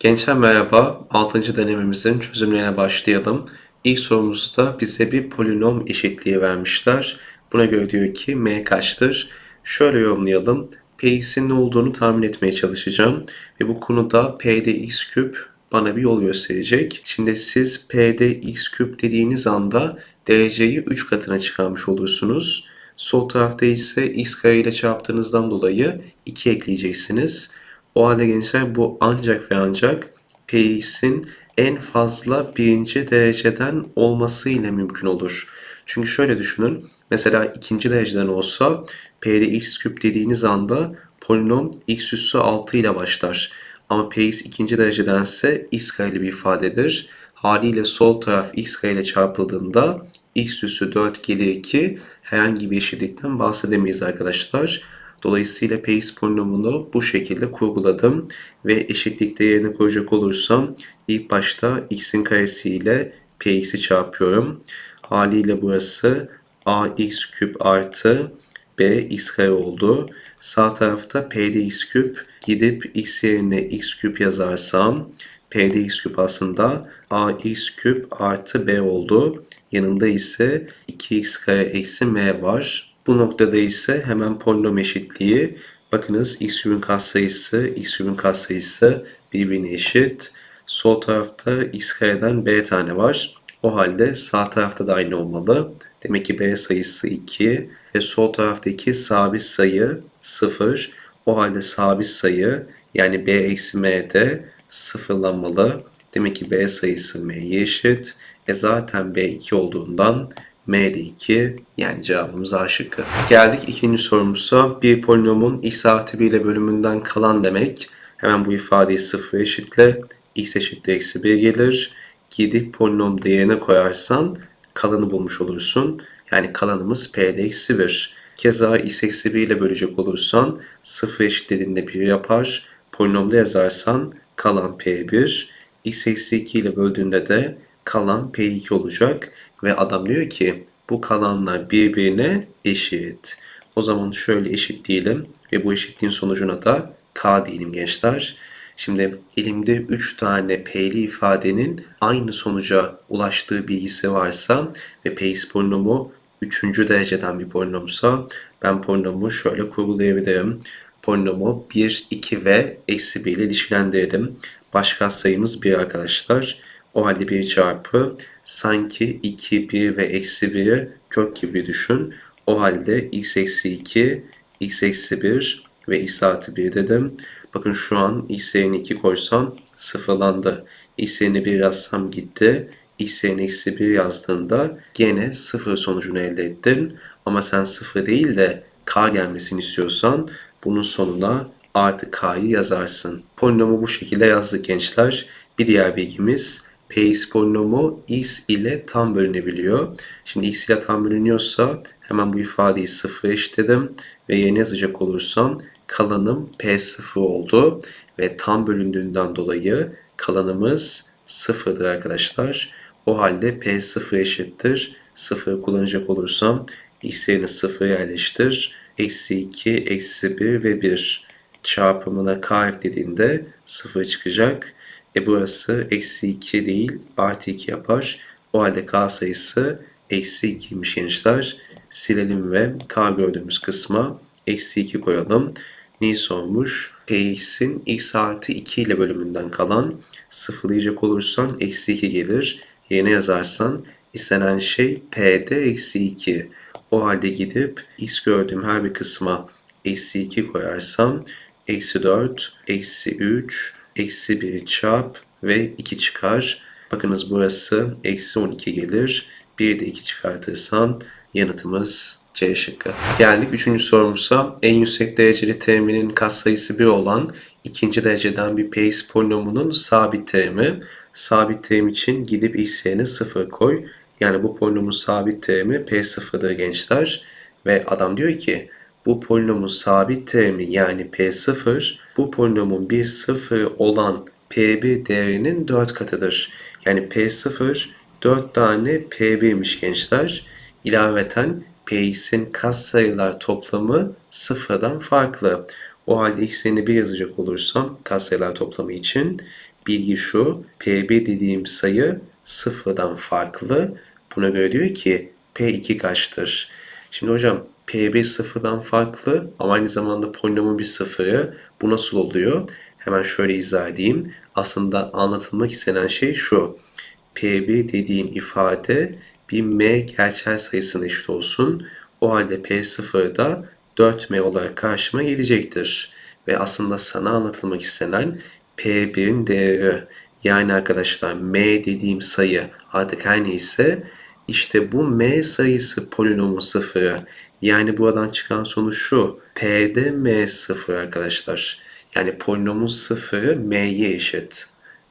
Gençler merhaba. 6. denememizin çözümlerine başlayalım. İlk sorumuzda bize bir polinom eşitliği vermişler. Buna göre diyor ki m kaçtır? Şöyle yorumlayalım. Px'in ne olduğunu tahmin etmeye çalışacağım. Ve bu konuda p'de x küp bana bir yol gösterecek. Şimdi siz p'de x küp dediğiniz anda dereceyi 3 katına çıkarmış olursunuz. Sol tarafta ise x kare ile çarptığınızdan dolayı 2 ekleyeceksiniz. O halde gençler bu ancak ve ancak Px'in en fazla birinci dereceden olması ile mümkün olur. Çünkü şöyle düşünün. Mesela ikinci dereceden olsa P'de x küp dediğiniz anda polinom x üssü 6 ile başlar. Ama Px ikinci derecedense x kareli bir ifadedir. Haliyle sol taraf x kare ile çarpıldığında x üssü 4 gelir ki herhangi bir eşitlikten bahsedemeyiz arkadaşlar. Dolayısıyla Px polinomunu bu şekilde kurguladım ve eşitlikte yerine koyacak olursam ilk başta x'in karesi ile px'i çarpıyorum. Haliyle burası ax küp artı bx kare oldu. Sağ tarafta p'de x küp gidip x yerine x küp yazarsam p'de x küp aslında ax küp artı b oldu. Yanında ise 2x kare eksi m var. Bu noktada ise hemen polinom eşitliği. Bakınız x küpün katsayısı, x küpün katsayısı birbirine eşit. Sol tarafta x kareden b tane var. O halde sağ tarafta da aynı olmalı. Demek ki b sayısı 2 ve sol taraftaki sabit sayı 0. O halde sabit sayı yani b eksi m de sıfırlanmalı. Demek ki b sayısı m'ye eşit. E zaten b 2 olduğundan M de 2 yani cevabımız A şıkkı. Geldik ikinci sorumuza. Bir polinomun x artı 1 ile bölümünden kalan demek. Hemen bu ifadeyi sıfır eşitle. x eşittir eksi 1 gelir. Gidip polinom değerine koyarsan kalanı bulmuş olursun. Yani kalanımız p'de eksi 1. Keza x eksi 1 ile bölecek olursan 0 eşitlediğinde 1 yapar. Polinomda yazarsan kalan p1. x eksi 2 ile böldüğünde de kalan p2 olacak. Ve adam diyor ki bu kalanlar birbirine eşit. O zaman şöyle eşitleyelim ve bu eşitliğin sonucuna da k diyelim gençler. Şimdi elimde 3 tane p'li ifadenin aynı sonuca ulaştığı bilgisi varsa ve px polinomu 3. dereceden bir polinomsa ben polinomu şöyle kurgulayabilirim. Polinomu 1, 2 ve eksi 1 ile ilişkilendirelim. Başka sayımız 1 arkadaşlar. O halde 1 çarpı sanki 2, 1 ve eksi 1'i kök gibi düşün. O halde x eksi 2, x eksi 1 ve x artı 1 dedim. Bakın şu an x yerine 2 koysam sıfırlandı. x yerine 1 yazsam gitti. x yerine eksi 1 yazdığında gene sıfır sonucunu elde ettin. Ama sen sıfır değil de k gelmesini istiyorsan bunun sonuna artı k'yı yazarsın. Polinomu bu şekilde yazdık gençler. Bir diğer bilgimiz Px polinomu x ile tam bölünebiliyor. Şimdi x ile tam bölünüyorsa hemen bu ifadeyi sıfır eşitledim ve yerine yazacak olursam kalanım p0 oldu ve tam bölündüğünden dolayı kalanımız sıfırdır arkadaşlar. O halde p0 eşittir. 0 kullanacak olursam x yerine 0 yerleştir. Eksi 2, eksi 1 ve 1 çarpımına k eklediğinde 0 çıkacak. E burası eksi 2 değil artı 2 yapar. O halde k sayısı eksi 2'ymiş gençler. Silelim ve k gördüğümüz kısma eksi 2 koyalım. Neyi sormuş? Px'in x artı 2 ile bölümünden kalan sıfırlayacak olursan eksi 2 gelir. Yerine yazarsan istenen şey p'de eksi 2. O halde gidip x gördüğüm her bir kısma eksi 2 koyarsam eksi 4, eksi 3, eksi 1'i çarp ve 2 çıkar. Bakınız burası eksi 12 gelir. 1 de 2 çıkartırsan yanıtımız C şıkkı. Geldik 3. sorumuza. En yüksek dereceli teriminin katsayısı 1 olan ikinci dereceden bir Px polinomunun sabit terimi. Sabit terim için gidip x yerine 0 koy. Yani bu polinomun sabit terimi P0'dır gençler. Ve adam diyor ki bu polinomun sabit terimi yani P0 bu polinomun bir sıfır olan P1 değerinin 4 katıdır. Yani P0 4 tane P1'miş gençler. İlaveten Px'in katsayılar toplamı sıfırdan farklı. O halde x'ini bir yazacak olursam katsayılar toplamı için bilgi şu. P1 dediğim sayı sıfırdan farklı. Buna göre diyor ki P2 kaçtır? Şimdi hocam P1 sıfırdan farklı ama aynı zamanda polinomun bir sıfırı. Bu nasıl oluyor? Hemen şöyle izah edeyim. Aslında anlatılmak istenen şey şu. P1 dediğim ifade bir M gerçel sayısına eşit olsun. O halde P0 da 4M olarak karşıma gelecektir. Ve aslında sana anlatılmak istenen P1'in değeri yani arkadaşlar M dediğim sayı artık her neyse işte bu M sayısı polinomun sıfırı. Yani buradan çıkan sonuç şu. P'de M sıfır arkadaşlar. Yani polinomun sıfırı M'ye eşit.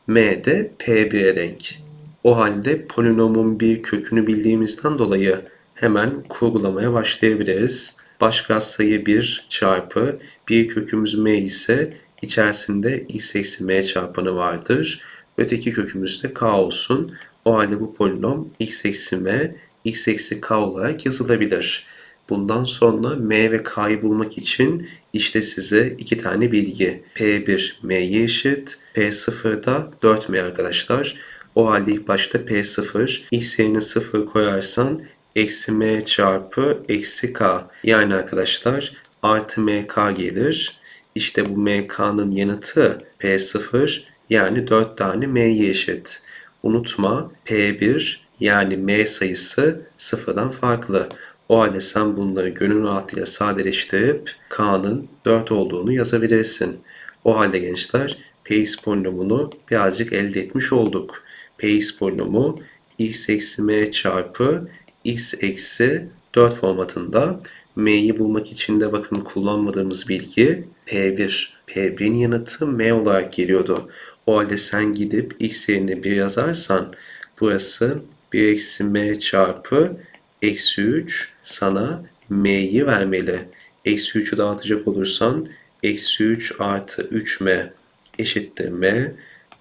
M de P1'e denk. O halde polinomun bir kökünü bildiğimizden dolayı hemen kurgulamaya başlayabiliriz. Baş sayı 1 çarpı bir kökümüz m ise içerisinde x eksi m çarpanı vardır. Öteki kökümüz de k olsun. O halde bu polinom x eksi m, x eksi k olarak yazılabilir. Bundan sonra m ve k'yı bulmak için işte size iki tane bilgi. P1 m'ye eşit, P0 da 4m arkadaşlar. O halde ilk başta P0, x yerine 0 koyarsan eksi m çarpı eksi k. Yani arkadaşlar artı mk gelir. İşte bu mk'nın yanıtı P0 yani 4 tane m'ye eşit. Unutma P1 yani m sayısı sıfırdan farklı. O halde sen bunları gönül rahatlığıyla sadeleştirip k'nın 4 olduğunu yazabilirsin. O halde gençler Px polinomunu birazcık elde etmiş olduk. Px polinomu x eksi m çarpı x eksi 4 formatında m'yi bulmak için de bakın kullanmadığımız bilgi p1. p1'in yanıtı m olarak geliyordu. O halde sen gidip x yerine 1 yazarsan burası 1 eksi m çarpı eksi 3 sana m'yi vermeli. Eksi 3'ü dağıtacak olursan eksi 3 artı 3m eşittir m.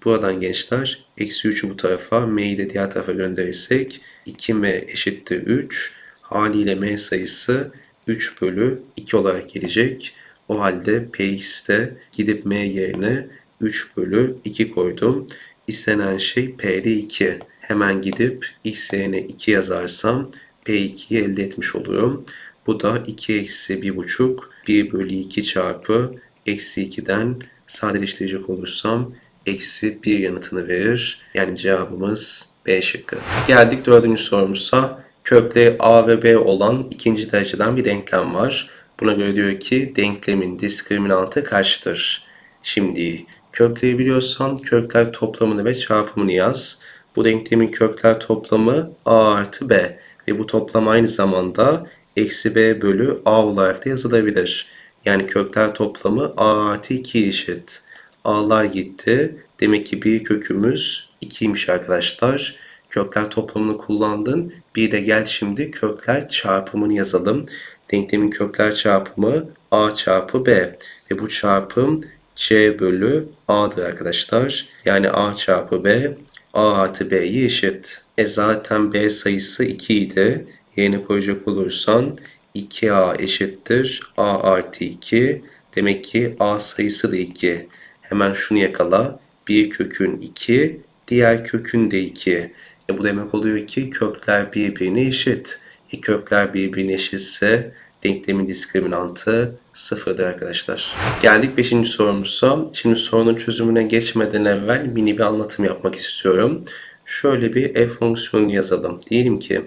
Buradan gençler eksi 3'ü bu tarafa m'yi de diğer tarafa gönderirsek 2m eşittir 3. Haliyle m sayısı 3 bölü 2 olarak gelecek. O halde px'te gidip m yerine 3 bölü 2 koydum. İstenen şey p'de 2. Hemen gidip x yerine 2 yazarsam p2'yi elde etmiş oluyorum. Bu da 2 eksi 1,5 1 bölü 2 çarpı eksi 2'den sadeleştirecek olursam eksi 1 yanıtını verir. Yani cevabımız B şıkkı. Geldik dördüncü sorumuza. Kökleri A ve B olan ikinci dereceden bir denklem var. Buna göre diyor ki denklemin diskriminantı kaçtır? Şimdi kökleri biliyorsan kökler toplamını ve çarpımını yaz. Bu denklemin kökler toplamı A artı B ve bu toplam aynı zamanda eksi B bölü A olarak da yazılabilir. Yani kökler toplamı A artı 2 eşit. A'lar gitti. Demek ki bir kökümüz 2'ymiş arkadaşlar. Kökler toplamını kullandın. Bir de gel şimdi kökler çarpımını yazalım. Denklemin kökler çarpımı A çarpı B. Ve bu çarpım C bölü A'dır arkadaşlar. Yani A çarpı B A artı B'ye eşit. E zaten B sayısı 2 idi. Yerine koyacak olursan 2A eşittir A artı 2. Demek ki A sayısı da 2. Hemen şunu yakala. Bir kökün 2, diğer kökün de 2. E bu demek oluyor ki kökler birbirine eşit. E kökler birbirine eşitse denklemin diskriminantı sıfırdır arkadaşlar. Geldik 5. sorumuza. Şimdi sorunun çözümüne geçmeden evvel mini bir anlatım yapmak istiyorum. Şöyle bir f fonksiyonu yazalım. Diyelim ki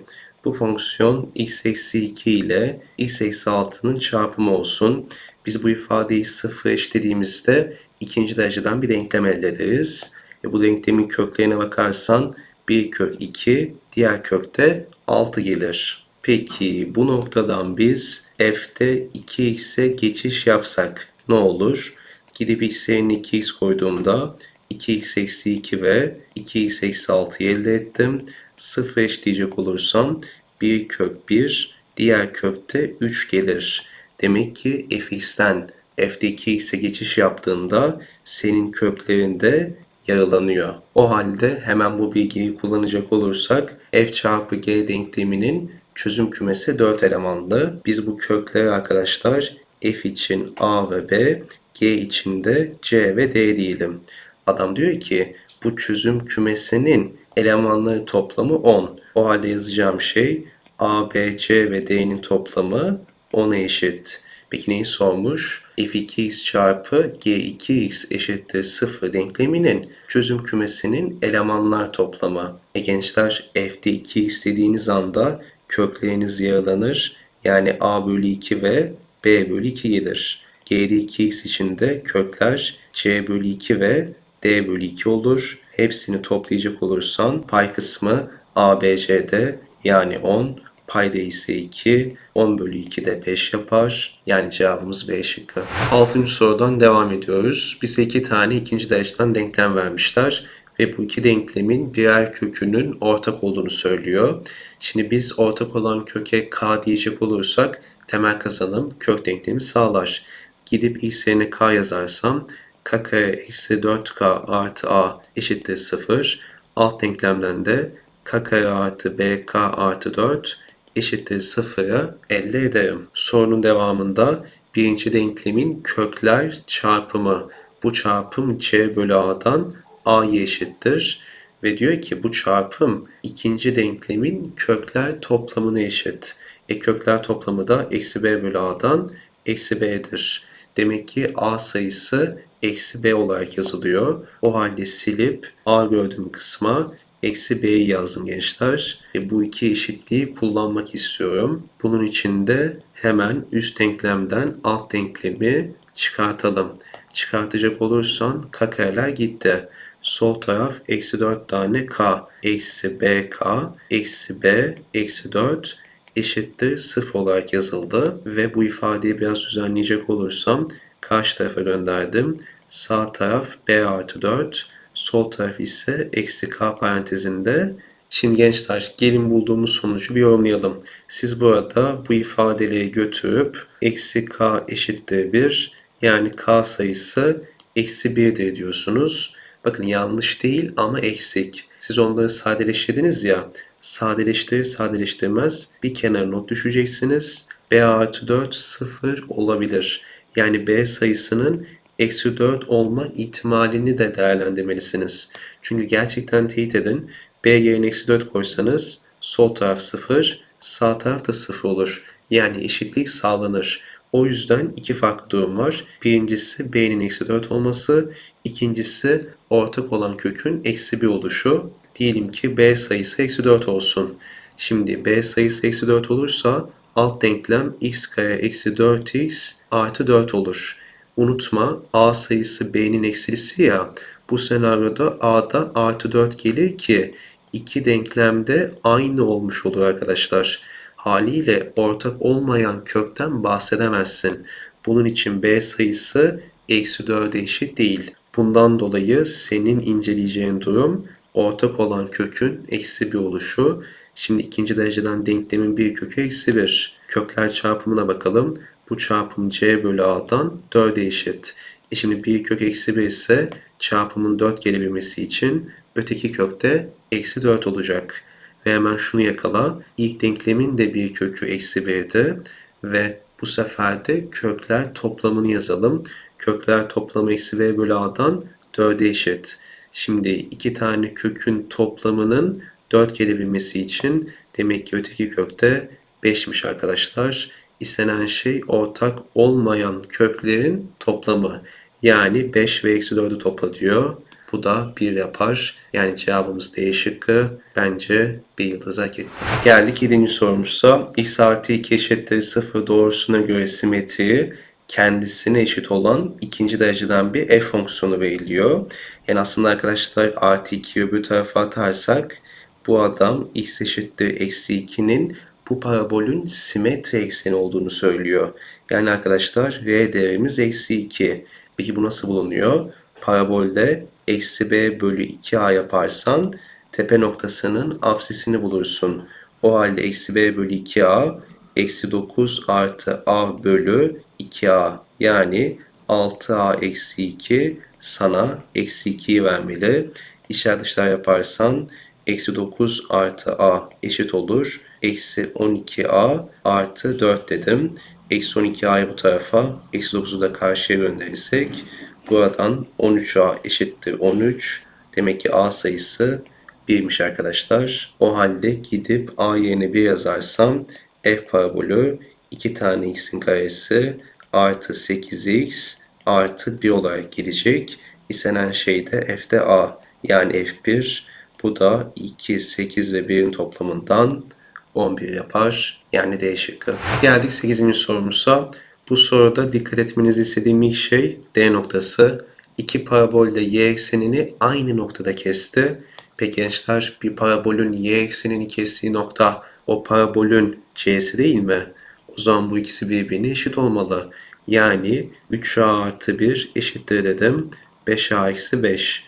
bu fonksiyon x eksi 2 ile x eksi 6'nın çarpımı olsun. Biz bu ifadeyi sıfır eşitlediğimizde ikinci dereceden bir denklem elde ederiz. Ve bu denklemin köklerine bakarsan bir kök 2, diğer kökte 6 gelir. Peki bu noktadan biz f'te 2x'e geçiş yapsak ne olur? Gidip x yerine 2x koyduğumda 2x eksi 2 ve 2x eksi 6'yı elde ettim. 0 eşleyecek olursam bir kök 1, diğer kökte 3 gelir. Demek ki fx'ten f'de 2x'e geçiş yaptığında senin köklerinde yaralanıyor. O halde hemen bu bilgiyi kullanacak olursak f çarpı g denkleminin çözüm kümesi 4 elemanlı. Biz bu kökleri arkadaşlar f için a ve b, g için de c ve d diyelim. Adam diyor ki bu çözüm kümesinin elemanları toplamı 10. O halde yazacağım şey A, B, C ve D'nin toplamı 10'a eşit. Peki neyi sormuş? f2x çarpı g2x eşittir 0 denkleminin çözüm kümesinin elemanlar toplamı. E gençler f'de 2x dediğiniz anda kökleriniz yaralanır. Yani a bölü 2 ve b bölü 2 gelir. G'de 2x için de kökler c bölü 2 ve d bölü 2 olur. Hepsini toplayacak olursan pay kısmı a, b, c'de yani 10 Payda ise 2. 10 bölü 2 de 5 yapar. Yani cevabımız B şıkkı. 6. sorudan devam ediyoruz. Bize iki tane ikinci dereceden denklem vermişler. Ve bu iki denklemin birer kökünün ortak olduğunu söylüyor. Şimdi biz ortak olan köke k diyecek olursak temel kazanım kök denklemi sağlar. Gidip x yerine k yazarsam k kare eksi 4k artı a eşittir 0. Alt denklemden de k kare artı bk artı 4 eşittir sıfırı elde ederim. Sorunun devamında birinci denklemin kökler çarpımı. Bu çarpım c bölü a'dan a'ya eşittir. Ve diyor ki bu çarpım ikinci denklemin kökler toplamına eşit. E kökler toplamı da eksi b bölü a'dan eksi b'dir. Demek ki a sayısı eksi b olarak yazılıyor. O halde silip a gördüğüm kısma eksi b'yi yazdım gençler. E, bu iki eşitliği kullanmak istiyorum. Bunun için de hemen üst denklemden alt denklemi çıkartalım. Çıkartacak olursan k kareler gitti. Sol taraf eksi 4 tane k eksi bk eksi b eksi 4 eşittir 0 olarak yazıldı. Ve bu ifadeyi biraz düzenleyecek olursam karşı tarafa gönderdim. Sağ taraf b artı 4 Sol taraf ise eksi k parantezinde. Şimdi gençler gelin bulduğumuz sonucu bir yorumlayalım. Siz burada bu ifadeleri götürüp eksi k eşittir 1 yani k sayısı eksi 1'dir diyorsunuz. Bakın yanlış değil ama eksik. Siz onları sadeleştirdiniz ya. Sadeleştirir sadeleştirmez bir kenar not düşeceksiniz. b artı 4 0 olabilir. Yani b sayısının eksi 4 olma ihtimalini de değerlendirmelisiniz. Çünkü gerçekten teyit edin. B yerine eksi 4 koysanız sol taraf 0, sağ taraf da 0 olur. Yani eşitlik sağlanır. O yüzden iki farklı durum var. Birincisi B'nin eksi 4 olması, ikincisi ortak olan kökün eksi 1 oluşu. Diyelim ki B sayısı eksi 4 olsun. Şimdi B sayısı eksi 4 olursa alt denklem x kare eksi 4x artı 4 olur. Unutma a sayısı b'nin eksilisi ya. Bu senaryoda a'da artı 4 gelir ki iki denklemde aynı olmuş olur arkadaşlar. Haliyle ortak olmayan kökten bahsedemezsin. Bunun için b sayısı eksi 4'e eşit değil. Bundan dolayı senin inceleyeceğin durum ortak olan kökün eksi bir oluşu. Şimdi ikinci dereceden denklemin bir kökü eksi 1. Kökler çarpımına bakalım. Bu çarpım c bölü a'dan 4'e eşit. E şimdi bir kök eksi 1 ise çarpımın 4 gelebilmesi için öteki kökte eksi 4 olacak. Ve hemen şunu yakala. İlk denklemin de bir kökü eksi 1'di. Ve bu sefer de kökler toplamını yazalım. Kökler toplamı eksi b bölü a'dan 4'e eşit. Şimdi iki tane kökün toplamının 4 gelebilmesi için demek ki öteki kökte 5'miş arkadaşlar istenen şey ortak olmayan köklerin toplamı. Yani 5 ve eksi 4'ü topla diyor. Bu da 1 yapar. Yani cevabımız D şıkkı. Bence bir yıldız hak etti. Geldik 7. sorumuza. x artı 2 eşittir 0 doğrusuna göre simetri kendisine eşit olan ikinci dereceden bir f fonksiyonu veriliyor. Yani aslında arkadaşlar artı 2'yi öbür tarafa atarsak bu adam x eşittir eksi 2'nin bu parabolün simetri ekseni olduğunu söylüyor. Yani arkadaşlar r değerimiz eksi 2. Peki bu nasıl bulunuyor? Parabolde eksi b bölü 2a yaparsan tepe noktasının absisini bulursun. O halde eksi b bölü 2a eksi 9 artı a bölü 2a yani 6a eksi 2 sana eksi 2'yi vermeli. İşaret dışlar yaparsan eksi 9 artı a eşit olur. Eksi 12a artı 4 dedim. Eksi 12a'yı bu tarafa, eksi 9'u da karşıya gönderirsek Buradan 13a eşittir 13. Demek ki a sayısı 1'miş arkadaşlar. O halde gidip a yerine 1 yazarsam f parabolü 2 tane x'in karesi artı 8x artı 1 olarak gelecek. İstenen şey de f'de a yani f1. Bu da 2, 8 ve 1'in toplamından 11 yapar. Yani D şıkkı. Geldik 8. sorumuza. Bu soruda dikkat etmenizi istediğim ilk şey D noktası. İki parabolde y eksenini aynı noktada kesti. Peki gençler bir parabolün y eksenini kestiği nokta o parabolün c'si değil mi? O zaman bu ikisi birbirine eşit olmalı. Yani 3a artı 1 eşittir dedim. 5a eksi 5.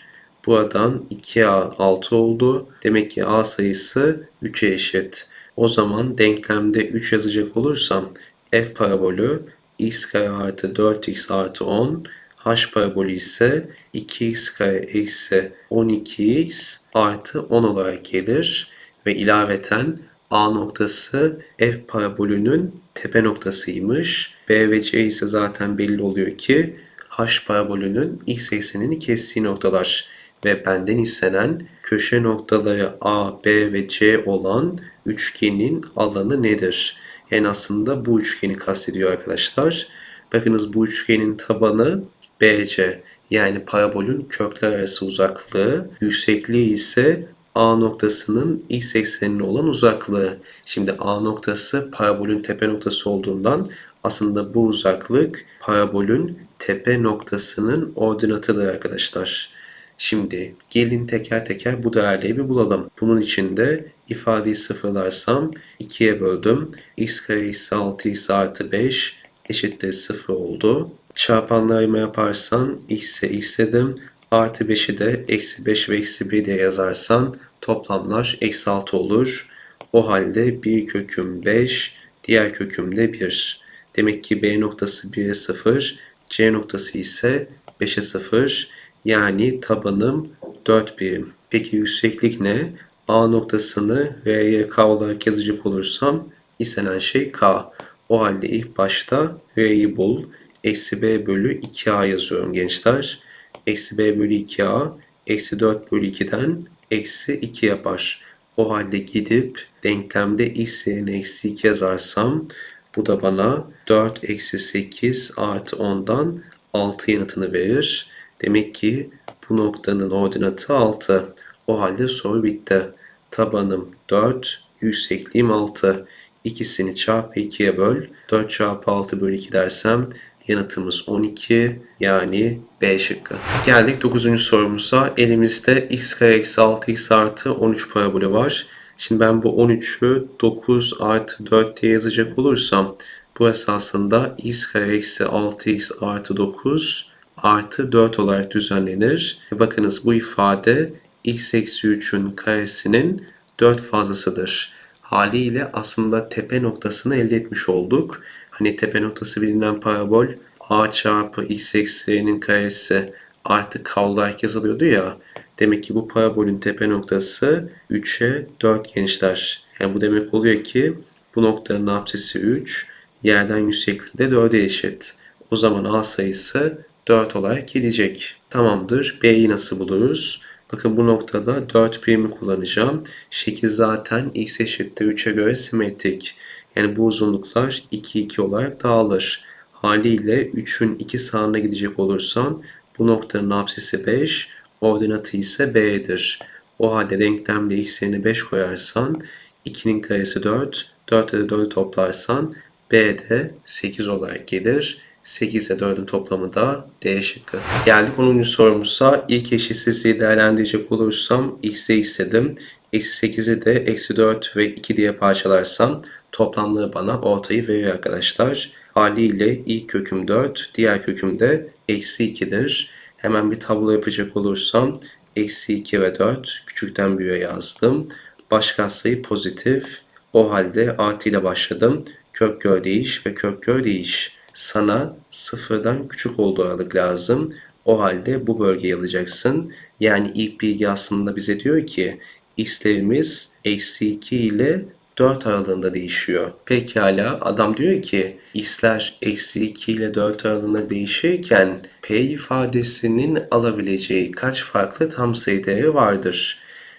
Buradan 2a 6 oldu. Demek ki a sayısı 3'e eşit. O zaman denklemde 3 yazacak olursam f parabolü x kare artı 4x artı 10 h parabolü ise 2x kare eksi 12x artı 10 olarak gelir. Ve ilaveten A noktası f parabolünün tepe noktasıymış. B ve C ise zaten belli oluyor ki h parabolünün x eksenini kestiği noktalar ve benden istenen köşe noktaları A, B ve C olan üçgenin alanı nedir? Yani aslında bu üçgeni kastediyor arkadaşlar. Bakınız bu üçgenin tabanı BC yani parabolün kökler arası uzaklığı, yüksekliği ise A noktasının x eksenine olan uzaklığı. Şimdi A noktası parabolün tepe noktası olduğundan aslında bu uzaklık parabolün tepe noktasının ordinatıdır arkadaşlar. Şimdi gelin teker teker bu değerleri bir bulalım. Bunun için de ifadeyi sıfırlarsam 2'ye böldüm. x kare eksi 6x artı 5 eşittir 0 oldu. Çarpanlarımı yaparsan x'e x dedim. Artı 5'i de eksi 5 ve eksi 1 diye yazarsan toplamlar eksi 6 olur. O halde bir köküm 5, diğer köküm de 1. Demek ki B noktası 1'e 0, C noktası ise 5'e 0. Yani tabanım 4 birim. Peki yükseklik ne? A noktasını R'ye K olarak yazacak olursam istenen şey K. O halde ilk başta R'yi bul. Eksi B bölü 2A yazıyorum gençler. Eksi B bölü 2A eksi 4 bölü 2'den eksi 2 yapar. O halde gidip denklemde x yerine eksi 2 yazarsam bu da bana 4 eksi 8 artı 10'dan 6 yanıtını verir. Demek ki bu noktanın ordinatı 6. O halde soru bitti. Tabanım 4, yüksekliğim 6. İkisini çarpı 2'ye böl. 4 çarpı 6 bölü 2 dersem yanıtımız 12 yani B şıkkı. Geldik 9. sorumuza. Elimizde x kare eksi 6x artı 13 parabolü var. Şimdi ben bu 13'ü 9 artı 4 diye yazacak olursam burası aslında x kare eksi 6x artı 9 artı 4 olarak düzenlenir. Bakınız bu ifade x eksi 3'ün karesinin 4 fazlasıdır. Haliyle aslında tepe noktasını elde etmiş olduk. Hani tepe noktası bilinen parabol a çarpı x eksi karesi artı k olarak yazılıyordu ya. Demek ki bu parabolün tepe noktası 3'e 4 gençler. Yani bu demek oluyor ki bu noktanın apsisi 3, yerden yüksekliği de 4'e eşit. O zaman a sayısı 4 olarak gelecek. Tamamdır. B'yi nasıl buluruz? Bakın bu noktada 4 birimi kullanacağım. Şekil zaten x eşittir 3'e göre simetrik. Yani bu uzunluklar 2 2 olarak dağılır. Haliyle 3'ün 2 sağına gidecek olursan bu noktanın apsisi 5, ordinatı ise b'dir. O halde denklemde x yerine 5 koyarsan 2'nin karesi 4, 4 ile 4'ü toplarsan b de 8 olarak gelir. 8 ile 4'ün toplamı da D şıkkı. Geldik 10. sorumuza. İlk eşitsizliği değerlendirecek olursam x'e istedim. Eksi 8'i de eksi 4 ve 2 diye parçalarsam toplamlığı bana ortayı veriyor arkadaşlar. Haliyle ilk köküm 4, diğer köküm de eksi 2'dir. Hemen bir tablo yapacak olursam eksi 2 ve 4 küçükten büyüğe yazdım. Baş sayı pozitif. O halde artı ile başladım. Kök gör değiş ve kök gör değiş. Sana sıfırdan küçük olduğu aralık lazım. O halde bu bölgeyi alacaksın. Yani ilk bilgi aslında bize diyor ki x'lerimiz eksi 2 ile 4 aralığında değişiyor. Pekala adam diyor ki x'ler eksi 2 ile 4 aralığında değişirken p ifadesinin alabileceği kaç farklı tam sayı değeri vardır?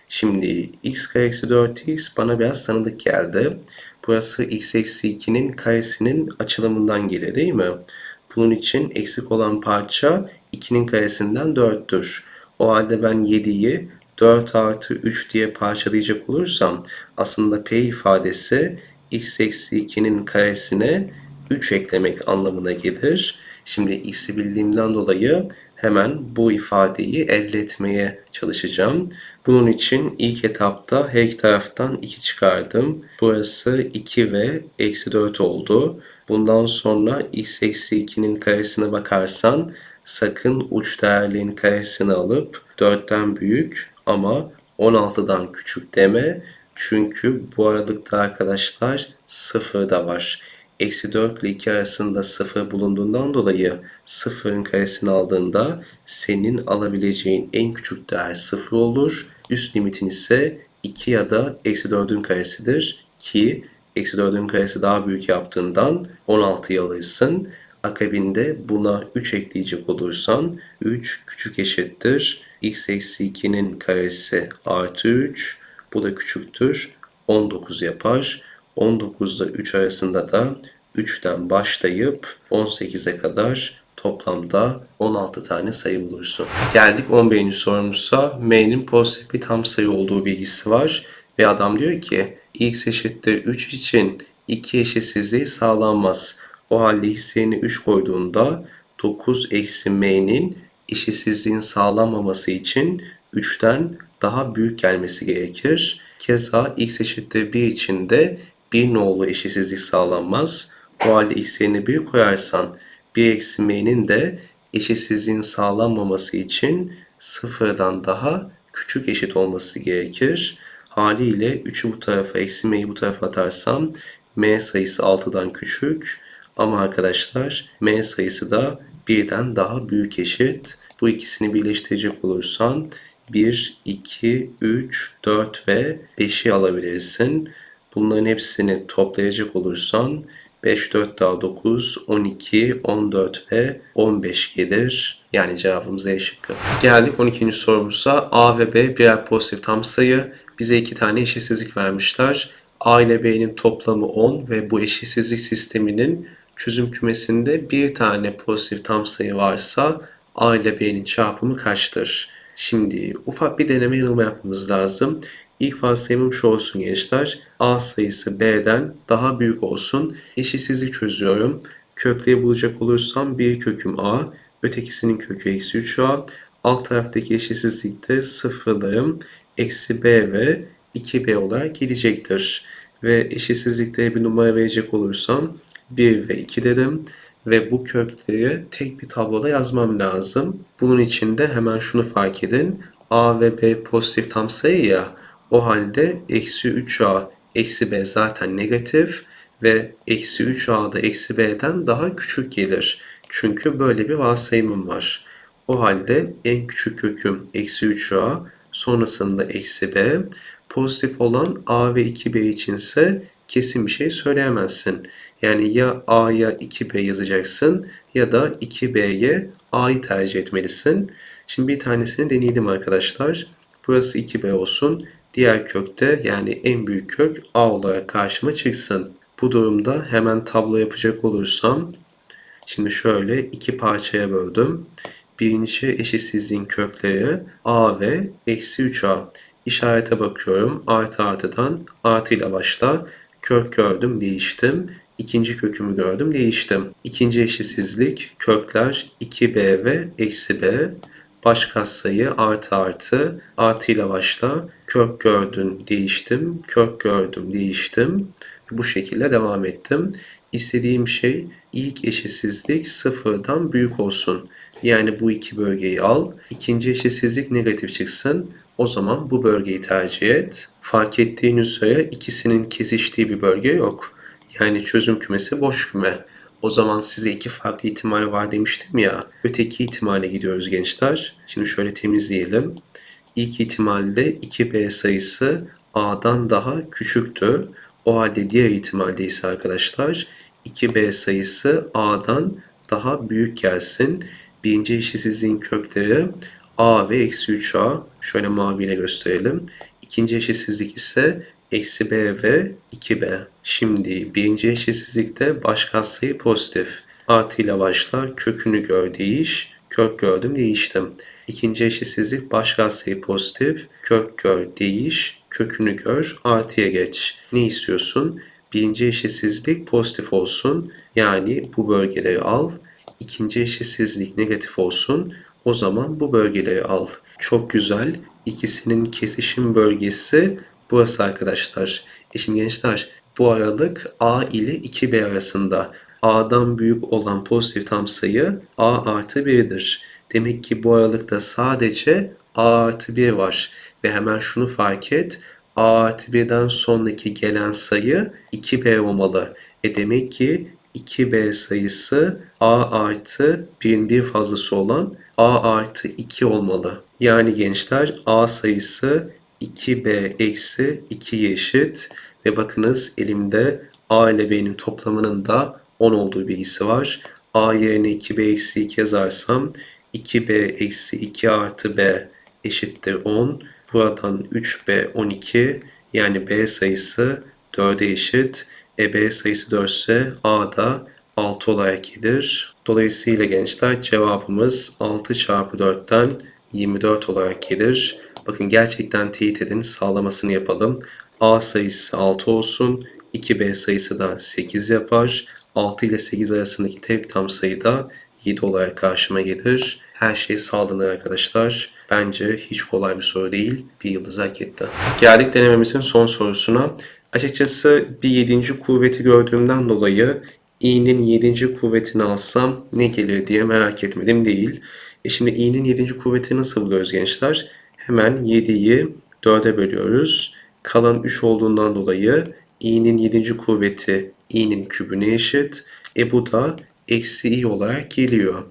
Şimdi x kare eksi 4x bana biraz tanıdık geldi. Burası x eksi 2'nin karesinin açılımından gelir değil mi? Bunun için eksik olan parça 2'nin karesinden 4'tür. O halde ben 7'yi 4 artı 3 diye parçalayacak olursam aslında p ifadesi x eksi 2'nin karesine 3 eklemek anlamına gelir. Şimdi x'i bildiğimden dolayı hemen bu ifadeyi elde etmeye çalışacağım. Bunun için ilk etapta her iki taraftan 2 çıkardım. Burası 2 ve eksi 4 oldu. Bundan sonra x eksi 2'nin karesine bakarsan sakın uç değerliğin karesini alıp 4'ten büyük ama 16'dan küçük deme. Çünkü bu aralıkta arkadaşlar 0 da var. Eksi 4 ile 2 arasında 0 bulunduğundan dolayı 0'ın karesini aldığında senin alabileceğin en küçük değer 0 olur. Üst limitin ise 2 ya da eksi 4'ün karesidir ki eksi 4'ün karesi daha büyük yaptığından 16'yı alırsın. Akabinde buna 3 ekleyecek olursan 3 küçük eşittir. X eksi 2'nin karesi artı 3. Bu da küçüktür. 19 yapar. 19 ile 3 arasında da 3'ten başlayıp 18'e kadar toplamda 16 tane sayı bulursun. Geldik 11. sorumuza. M'nin pozitif bir tam sayı olduğu bilgisi var. Ve adam diyor ki x eşittir 3 için 2 eşitsizliği sağlanmaz. O halde x yerine 3 koyduğunda 9 eksi m'nin eşitsizliğin sağlanmaması için 3'ten daha büyük gelmesi gerekir. Keza x eşittir 1 için de 1 nolu eşitsizlik sağlanmaz. O halde x yerine 1 koyarsan 1 eksi m'nin de eşitsizliğin sağlanmaması için sıfırdan daha küçük eşit olması gerekir. Haliyle 3'ü bu tarafa eksi m'yi bu tarafa atarsam m sayısı 6'dan küçük ama arkadaşlar m sayısı da 1'den daha büyük eşit. Bu ikisini birleştirecek olursan 1, 2, 3, 4 ve 5'i alabilirsin. Bunların hepsini toplayacak olursan 5, 4 daha 9, 12, 14 ve 15 gelir. Yani cevabımız E şıkkı. Geldik 12. sorumuza. A ve B birer pozitif tam sayı. Bize iki tane eşitsizlik vermişler. A ile B'nin toplamı 10 ve bu eşitsizlik sisteminin çözüm kümesinde bir tane pozitif tam sayı varsa A ile B'nin çarpımı kaçtır? Şimdi ufak bir deneme yanılma yapmamız lazım. İlk varsayımım şu olsun gençler. A sayısı B'den daha büyük olsun. Eşitsizlik çözüyorum. Kökleri bulacak olursam bir köküm A, ötekisinin kökü eksi 3A. Alt taraftaki eşitsizlikte sıfırlarım eksi B ve 2B olarak gelecektir. Ve eşitsizlikte bir numara verecek olursam 1 ve 2 dedim. Ve bu kökleri tek bir tabloda yazmam lazım. Bunun için de hemen şunu fark edin. A ve B pozitif tam sayı ya. O halde eksi 3A eksi B zaten negatif ve eksi 3A da eksi B'den daha küçük gelir. Çünkü böyle bir varsayımım var. O halde en küçük köküm eksi 3A sonrasında eksi B. Pozitif olan A ve 2B içinse kesin bir şey söyleyemezsin. Yani ya A'ya 2B yazacaksın ya da 2B'ye A'yı tercih etmelisin. Şimdi bir tanesini deneyelim arkadaşlar. Burası 2B olsun. Diğer kökte yani en büyük kök A olarak karşıma çıksın. Bu durumda hemen tablo yapacak olursam şimdi şöyle iki parçaya böldüm. Birinci eşitsizliğin kökleri A ve eksi 3A. İşarete bakıyorum. Artı artıdan artı ile başla. Kök gördüm değiştim. İkinci kökümü gördüm değiştim. İkinci eşitsizlik kökler 2b ve eksi b. Baş katsayı artı artı artı ile başla. Kök gördüm değiştim. Kök gördüm değiştim. Bu şekilde devam ettim. İstediğim şey ilk eşitsizlik sıfırdan büyük olsun. Yani bu iki bölgeyi al. İkinci eşitsizlik negatif çıksın. O zaman bu bölgeyi tercih et. Fark ettiğiniz üzere ikisinin kesiştiği bir bölge yok. Yani çözüm kümesi boş küme. O zaman size iki farklı ihtimal var demiştim ya. Öteki ihtimale gidiyoruz gençler. Şimdi şöyle temizleyelim. İlk ihtimalde 2B sayısı A'dan daha küçüktü. O halde diğer ihtimalde ise arkadaşlar 2b sayısı a'dan daha büyük gelsin. Birinci eşitsizliğin kökleri a ve eksi 3a. Şöyle maviyle gösterelim. İkinci eşitsizlik ise eksi b ve 2b. Şimdi birinci eşitsizlikte baş katsayı pozitif. Artıyla başlar kökünü gör değiş. Kök gördüm değiştim. İkinci eşitsizlik baş katsayı pozitif. Kök gör değiş. Kökünü gör artıya geç. Ne istiyorsun? Birinci eşitsizlik pozitif olsun. Yani bu bölgeleri al. İkinci eşitsizlik negatif olsun. O zaman bu bölgeleri al. Çok güzel. İkisinin kesişim bölgesi burası arkadaşlar. E gençler bu aralık A ile 2B arasında. A'dan büyük olan pozitif tam sayı A artı 1'dir. Demek ki bu aralıkta sadece A artı 1 var. Ve hemen şunu fark et. A artı 1'den sonraki gelen sayı 2B olmalı. E demek ki 2B sayısı A artı 1'in bir fazlası olan A artı 2 olmalı. Yani gençler A sayısı 2B eksi 2'ye eşit. Ve bakınız elimde A ile B'nin toplamının da 10 olduğu bilgisi var. A yerine 2B eksi 2 yazarsam 2B eksi 2 artı B eşittir 10. Buradan 3B 12 yani B sayısı 4'e eşit. E B sayısı 4 ise A da 6 olarak gelir. Dolayısıyla gençler cevabımız 6 çarpı 4'ten 24 olarak gelir. Bakın gerçekten teyit edin sağlamasını yapalım. A sayısı 6 olsun. 2B sayısı da 8 yapar. 6 ile 8 arasındaki tek tam sayı da 7 olarak karşıma gelir. Her şey sağlanır arkadaşlar. Bence hiç kolay bir soru değil. Bir yıldız hak etti. Geldik denememizin son sorusuna. Açıkçası bir 7. kuvveti gördüğümden dolayı i'nin 7. kuvvetini alsam ne gelir diye merak etmedim değil. E şimdi i'nin 7. kuvvetini nasıl buluyoruz gençler? Hemen 7'yi 4'e bölüyoruz. Kalan 3 olduğundan dolayı i'nin 7. kuvveti i'nin kübüne eşit. E bu da eksi i olarak geliyor.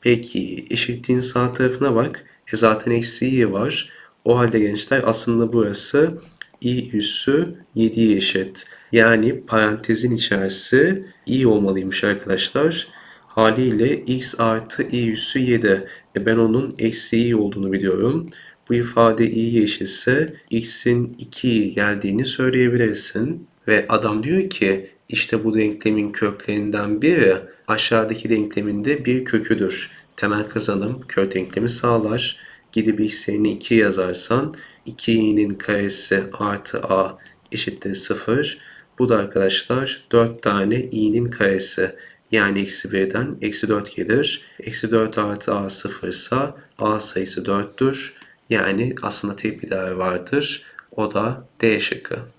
Peki eşitliğin sağ tarafına bak. E zaten eksi i var. O halde gençler aslında burası i üssü 7'ye eşit. Yani parantezin içerisi i olmalıymış arkadaşlar. Haliyle x artı i üssü 7. E ben onun eksi i olduğunu biliyorum. Bu ifade i'ye eşitse x'in 2 geldiğini söyleyebilirsin. Ve adam diyor ki işte bu denklemin köklerinden biri aşağıdaki denklemin de bir köküdür. Temel kazanım kök denklemi sağlar. Gidip x yerine 2 yazarsan 2i'nin karesi artı a eşittir 0. Bu da arkadaşlar 4 tane i'nin karesi. Yani eksi 1'den eksi 4 gelir. Eksi 4 artı a 0 ise a sayısı 4'tür. Yani aslında tek bir değer vardır. O da D şıkkı.